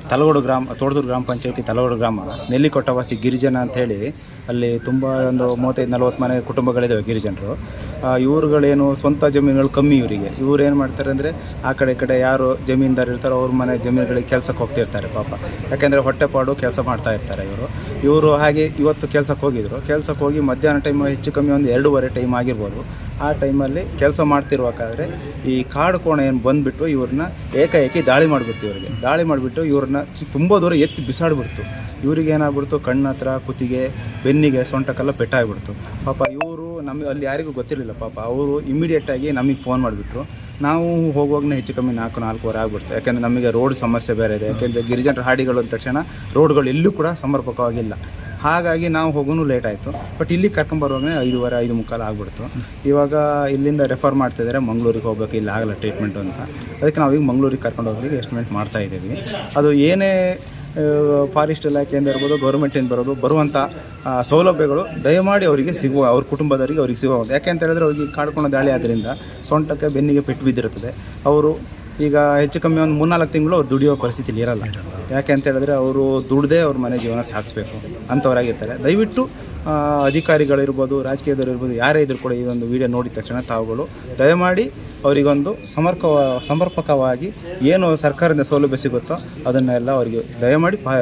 ತಲಗೋಡು ಗ್ರಾಮ, ತೋಡದೂರು ಗ್ರಾಮ ಪಂಚಾಯತಿ ತಲಗೋಡು ಗ್ರಾಮ, ನೆಲ್ಲಿಕೊಟ್ಟವಾಸಿ ಗಿರಿಜನ ಅಂತ ಹೇಳಿ ಅಲ್ಲಿ ತುಂಬ ಒಂದು ಮೂವತ್ತೈದು ನಲ್ವತ್ತು ಮನೆ ಕುಟುಂಬಗಳಿದ್ದಾವೆ ಗಿರಿಜನರು. ಇವ್ರುಗಳೇನು ಸ್ವಂತ ಜಮೀನುಗಳು ಕಮ್ಮಿ ಇವರಿಗೆ. ಇವ್ರು ಏನು ಮಾಡ್ತಾರೆ ಅಂದರೆ ಆ ಕಡೆ ಈ ಕಡೆ ಯಾರು ಜಮೀನ್ದಾರ ಇರ್ತಾರೋ ಅವ್ರ ಮನೆ ಜಮೀನುಗಳಿಗೆ ಕೆಲಸಕ್ಕೆ ಹೋಗ್ತಿರ್ತಾರೆ ಪಾಪ. ಯಾಕೆಂದರೆ ಹೊಟ್ಟೆಪಾಡು ಕೆಲಸ ಮಾಡ್ತಾ ಇರ್ತಾರೆ ಇವರು. ಇವರು ಹಾಗೆ ಇವತ್ತು ಕೆಲಸಕ್ಕೆ ಹೋಗಿದ್ರು. ಕೆಲಸಕ್ಕೆ ಹೋಗಿ ಮಧ್ಯಾಹ್ನ ಟೈಮ್ ಹೆಚ್ಚು ಕಮ್ಮಿ ಒಂದು ಎರಡೂವರೆ ಟೈಮ್ ಆಗಿರ್ಬೋದು. ಆ ಟೈಮಲ್ಲಿ ಕೆಲಸ ಮಾಡ್ತಿರ್ಬೇಕಾದ್ರೆ ಈ ಕಾಡು ಕೋಣ ಏನು ಬಂದುಬಿಟ್ಟು ಇವ್ರನ್ನ ಏಕಾಏಕಿ ದಾಳಿ ಮಾಡಿಬಿಡ್ತು ಇವರಿಗೆ. ದಾಳಿ ಮಾಡಿಬಿಟ್ಟು ಇವ್ರನ್ನ ತುಂಬ ದೂರ ಎತ್ತಿ ಬಿಸಾಡ್ಬಿಡ್ತು. ಇವ್ರಿಗೆ ಏನಾಗ್ಬಿಡ್ತು ಕಣ್ಣ ಹತ್ರ ಕುತ್ತಿಗೆ, ಬೆನ್ನಿಗೆ ಸೊಂಟಕ್ಕೆಲ್ಲ ಪೆಟ್ಟಾಗ್ಬಿಡ್ತು. ಪಾಪ ಇವರು ನಮಗೆ ಅಲ್ಲಿ ಯಾರಿಗೂ ಗೊತ್ತಿರಲಿಲ್ಲ ಪಾಪ. ಅವರು ಇಮಿಡಿಯೇಟಾಗಿ ನಮಗೆ ಫೋನ್ ಮಾಡಿಬಿಟ್ರು. ನಾವು ಹೋಗುವಾಗನೇ ಹೆಚ್ಚು ಕಮ್ಮಿ ನಾಲ್ಕು, ನಾಲ್ಕೂವರೆ ಆಗ್ಬಿಡ್ತು. ಯಾಕೆಂದರೆ ನಮಗೆ ರೋಡ್ ಸಮಸ್ಯೆ ಬೇರೆ ಇದೆ. ಯಾಕೆಂದರೆ ಗಿರಿಜನರ ಹಾಡಿಗಳು ಅಂದ ತಕ್ಷಣ ರೋಡ್ಗಳು ಎಲ್ಲೂ ಕೂಡ ಸಮರ್ಪಕವಾಗಿಲ್ಲ. ಹಾಗಾಗಿ ನಾವು ಹೋಗೋನು ಲೇಟ್ ಆಯಿತು. ಬಟ್ ಇಲ್ಲಿ ಕರ್ಕೊಂಬರುವಾಗಲೇ ಐದುವರೆ, ಐದು ಮುಕ್ಕಾಲು ಆಗ್ಬಿಡ್ತು. ಇವಾಗ ಇಲ್ಲಿಂದ ರೆಫರ್ ಮಾಡ್ತಿದ್ದಾರೆ ಮಂಗಳೂರಿಗೆ ಹೋಗ್ಬೇಕು, ಇಲ್ಲಿ ಆಗಲ್ಲ ಟ್ರೀಟ್ಮೆಂಟು ಅಂತ. ಅದಕ್ಕೆ ನಾವು ಈಗ ಮಂಗಳೂರಿಗೆ ಕರ್ಕೊಂಡು ಹೋಗ್ಲಿಕ್ಕೆ ಎಸ್ಟಿಮೇಟ್ ಮಾಡ್ತಾ ಇದ್ದೀವಿ. ಅದು ಏನೇ ಫಾರೆಸ್ಟ್ ಇಲಾಖೆಯಿಂದ ಇರ್ಬೋದು, ಗೌರ್ಮೆಂಟಿಂದ ಬರೋದು ಬರುವಂಥ ಸೌಲಭ್ಯಗಳು ದಯಮಾಡಿ ಅವರಿಗೆ ಸಿಗುವ, ಅವ್ರ ಕುಟುಂಬದವರಿಗೆ ಅವ್ರಿಗೆ ಸಿಗುವ ಯಾಕೆ ಅಂತ ಹೇಳಿದ್ರೆ ಅವ್ರಿಗೆ ಕಾಡ್ಕೊಂಡು ದಾಳಿ ಆದ್ದರಿಂದ ಸೊಂಟಕ್ಕೆ ಬೆನ್ನಿಗೆ ಪೆಟ್ಟು ಬಿದ್ದಿರುತ್ತದೆ. ಅವರು ಈಗ ಹೆಚ್ಚು ಕಮ್ಮಿ ಒಂದು ಮೂರ್ನಾಲ್ಕು ತಿಂಗಳು ಅವ್ರು ದುಡಿಯೋ ಪರಿಸ್ಥಿತಿಲಿ ಇರಲ್ಲ. ಯಾಕೆ ಅಂತ ಹೇಳಿದ್ರೆ ಅವರು ದುಡ್ದೇ ಅವ್ರ ಮನೆ ಜೀವನ ಸಾಗಿಸ್ಬೇಕು ಅಂಥವರಾಗಿರ್ತಾರೆ ದಯವಿಟ್ಟು ಅಧಿಕಾರಿಗಳಿರ್ಬೋದು, ರಾಜಕೀಯದವರು ಇರ್ಬೋದು, ಯಾರೇ ಇದ್ರು ಕೂಡ ಈ ಒಂದು ವಿಡಿಯೋ ನೋಡಿದ ತಕ್ಷಣ ತಾವುಗಳು ದಯಮಾಡಿ ಅವರಿಗೊಂದು ಸಮರ್ಕ ಸಮರ್ಪಕವಾಗಿ ಏನು ಸರ್ಕಾರದಿಂದ ಸೌಲಭ್ಯ ಸಿಗುತ್ತೋ ಅದನ್ನೆಲ್ಲ ಅವರಿಗೆ ದಯಮಾಡಿ ಪಾ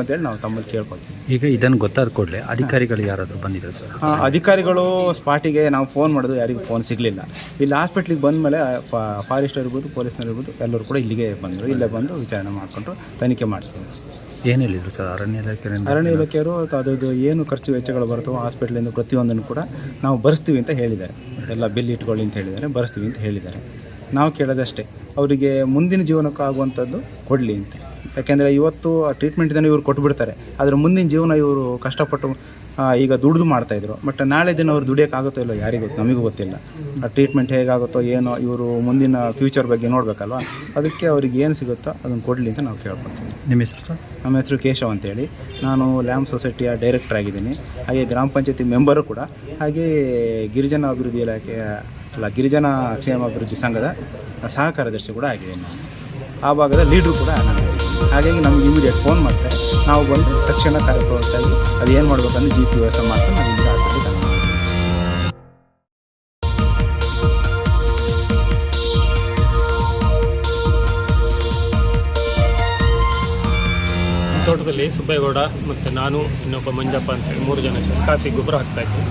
ಅಂತೇಳಿ ನಾವು ತಮ್ಮಲ್ಲಿ ಕೇಳ್ಕೊಳ್ತೀವಿ. ಈಗ ಇದನ್ನು ಗೊತ್ತಾದ ಕೂಡಲೇ ಅಧಿಕಾರಿಗಳು ಯಾರಾದರೂ ಬಂದಿದ್ದಾರೆ ಸರ್? ಹಾಂ ಅಧಿಕಾರಿಗಳು ಸ್ಪಾಟಿಗೆ ನಾವು ಫೋನ್ ಮಾಡಿದ್ರು ಯಾರಿಗೂ ಫೋನ್ ಸಿಗಲಿಲ್ಲ. ಇಲ್ಲಿ ಹಾಸ್ಪಿಟ್ಲಿಗೆ ಬಂದಮೇಲೆ ಫಾರೆಸ್ಟರ್ ಇರ್ಬೋದು ಪೊಲೀಸ್ನವ್ರು ಇರ್ಬೋದು ಎಲ್ಲರೂ ಕೂಡ ಇಲ್ಲಿಗೆ ಬಂದರು. ಇಲ್ಲೇ ಬಂದು ವಿಚಾರಣೆ ಮಾಡಿಕೊಂಡು ತನಿಖೆ ಮಾಡ್ತೀವಿ ಏನು ಹೇಳಿದರು ಸರ್? ಅರಣ್ಯ ಇಲಾಖೆ ಅರಣ್ಯ ಇಲಾಖೆಯವರು ಅದ್ರದ್ದು ಏನು ಖರ್ಚು ವೆಚ್ಚಗಳು ಬರ್ತವೋ ಹಾಸ್ಪಿಟ್ಲಿಂದ ಪ್ರತಿಯೊಂದನ್ನು ಕೂಡ ನಾವು ಭರಿಸ್ತೀವಿ ಅಂತ ಹೇಳಿದ್ದಾರೆ. ಎಲ್ಲ ಬಿಲ್ ಇಟ್ಕೊಳ್ಳಿ ಅಂತ ಹೇಳಿದ್ದಾರೆ, ಬರೆಸ್ತೀವಿ ಅಂತ ಹೇಳಿದ್ದಾರೆ. ನಾವು ಕೇಳೋದಷ್ಟೇ, ಅವರಿಗೆ ಮುಂದಿನ ಜೀವನಕ್ಕೆ ಆಗುವಂಥದ್ದು ಕೊಡಲಿ ಅಂತ. ಯಾಕೆಂದರೆ ಇವತ್ತು ಆ ಟ್ರೀಟ್ಮೆಂಟಿಂದ ಇವರು ಕೊಟ್ಬಿಡ್ತಾರೆ, ಆದರೆ ಮುಂದಿನ ಜೀವನ ಇವರು ಕಷ್ಟಪಟ್ಟು ಈಗ ದುಡ್ದು ಮಾಡ್ತಾಯಿದ್ರು ಬಟ್ ನಾಳೆ ದಿನ ಅವ್ರು ದುಡಿಯೋಕ್ಕಾಗುತ್ತೋ ಇಲ್ಲೋ ಯಾರಿಗೂ ಗೊತ್ತು ನಮಗೂ ಗೊತ್ತಿಲ್ಲ. ಆ ಟ್ರೀಟ್ಮೆಂಟ್ ಹೇಗಾಗುತ್ತೋ ಏನೋ ಇವರು ಮುಂದಿನ ಫ್ಯೂಚರ್ ಬಗ್ಗೆ ನೋಡಬೇಕಲ್ವ? ಅದಕ್ಕೆ ಅವ್ರಿಗೆ ಏನು ಸಿಗುತ್ತೋ ಅದನ್ನು ಕೊಡಲಿ ಅಂತ ನಾವು ಕೇಳ್ಕೊತೀವಿ ನಿಮ್ಮ ಹೆಸರು ಸರ್? ನಮ್ಮ ಹೆಸರು ಕೇಶವ್ ಅಂತೇಳಿ. ನಾನು ಲ್ಯಾಮ್ ಸೊಸೈಟಿಯ ಡೈರೆಕ್ಟರ್ ಆಗಿದ್ದೀನಿ. ಹಾಗೆ ಗ್ರಾಮ ಪಂಚಾಯತಿ ಮೆಂಬರು ಕೂಡ. ಹಾಗೆ ಗಿರಿಜನ ಅಭಿವೃದ್ಧಿ ಇಲಾಖೆಯ ಅಲ್ಲ ಗಿರಿಜನ ಕ್ಷೇಮಾಭಿವೃದ್ಧಿ ಸಂಘದ ಸಹ ಕಾರ್ಯದರ್ಶಿ ಕೂಡ ಆಗಿದ್ದೀನಿ ನಾನು. ಆ ಭಾಗದ ಲೀಡ್ರು ಕೂಡ ನಾನು ಹಾಗಾಗಿ ನಮ್ಗೆ ಇಮಿಡಿಯೇಟ್ ಫೋನ್ ಮಾಡ್ತಾರೆ. ನಾವು ಬಂದು ತಕ್ಷಣ ಕಾರ್ಯಪ್ರವೃತ್ತಾಗಿ ಅದು ಏನು ಮಾಡ್ಬೇಕಂದ್ರೆ ಜಿ ಪಿ ವ್ಯವಸ್ಥೆ ಮಾಡ್ಕೊಂಡು ನಾವು ಇಲ್ಲಿಂದ ಹಾಸ್ಪಿಟ್ಲಿಗೆ ತೋಟದಲ್ಲಿ ಸುಬ್ಬೇಗೌಡ ಮತ್ತು ನಾನು ಇನ್ನೊಬ್ಬ ಮಂಜಪ್ಪ ಅಂತೇಳಿ ಮೂರು ಜನ ಕಾಫಿ ಗೊಬ್ಬರ ಹಾಕ್ತಾಯಿದ್ವಿ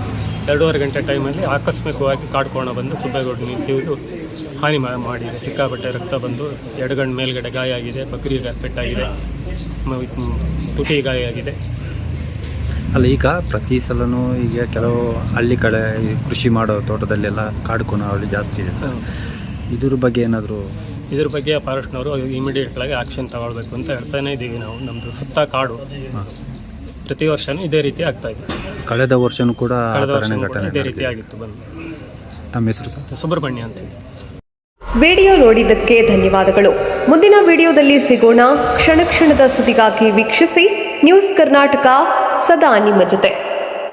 ಎರಡೂವರೆ ಗಂಟೆ ಟೈಮಲ್ಲಿ ಆಕಸ್ಮಿಕವಾಗಿ ಕಾಡ್ಕೋಣ ಬಂದು ಸುಬ್ಬೇಗೌಡ ನಿಂತಿದ್ದು ಹಾನಿ ಮಾಡಿದೆ. ಸಿಕ್ಕಾಪಟ್ಟೆ ರಕ್ತ ಬಂದು ಎಡಗಣ್ಣು ಮೇಲ್ಗಡೆ ಗಾಯ ಆಗಿದೆ ಬಕ್ರಿ ಪೆಟ್ಟಾಗಿದೆ ತುಟಿ ಗಾಯ ಆಗಿದೆ. ಅಲ್ಲ ಈಗ ಪ್ರತಿ ಸಲನೂ ಈಗ ಕೆಲವು ಹಳ್ಳಿ ಕಡೆ ಈ ಕೃಷಿ ಮಾಡೋ ತೋಟದಲ್ಲೆಲ್ಲ ಕಾಡ್ಕೋಣ ಅವಳಿ ಜಾಸ್ತಿ ಇದೆ ಸರ್. ಇದ್ರ ಬಗ್ಗೆ ಏನಾದರೂ ಇದ್ರ ಬಗ್ಗೆ ಫಾರೆಸ್ಟ್ನವರು ಇಮಿಡಿಯೇಟ್ಲಾಗಿ ಆಕ್ಷನ್ ತಗೊಳ್ಬೇಕು ಅಂತ ಹೇಳ್ತಾನೆ ಇದ್ದೀವಿ ನಾವು. ನಮ್ಮದು ಸುತ್ತ ಕಾಡು. ಪ್ರತಿ ವರ್ಷನೂ ಇದೇ ರೀತಿ ಆಗ್ತಾ ಇದೆ. ಕಳೆದ ವರ್ಷನೂ ಕೂಡ ಆ ಕಳೆದ ಘಟನೆ ಇದೇ ರೀತಿ ಆಗಿತ್ತು ಬಂದು. ತಮ್ಮ ಹೆಸರು ಸರ್? ಸುಬ್ರಹ್ಮಣ್ಯ ಅಂತ ಹೇಳಿ. ವಿಡಿಯೋ ನೋಡಿದ್ದಕ್ಕೆ ಧನ್ಯವಾದಗಳು. ಮುಂದಿನ ವಿಡಿಯೋದಲ್ಲಿ ಸಿಗೋಣ. ಕ್ಷಣ ಕ್ಷಣದ ಸುದ್ದಿಗಾಗಿ ವೀಕ್ಷಿಸಿ. ನ್ಯೂಸ್ ಕರ್ನಾಟಕ ಸದಾ ನಿಮ್ಮ ಜೊತೆ.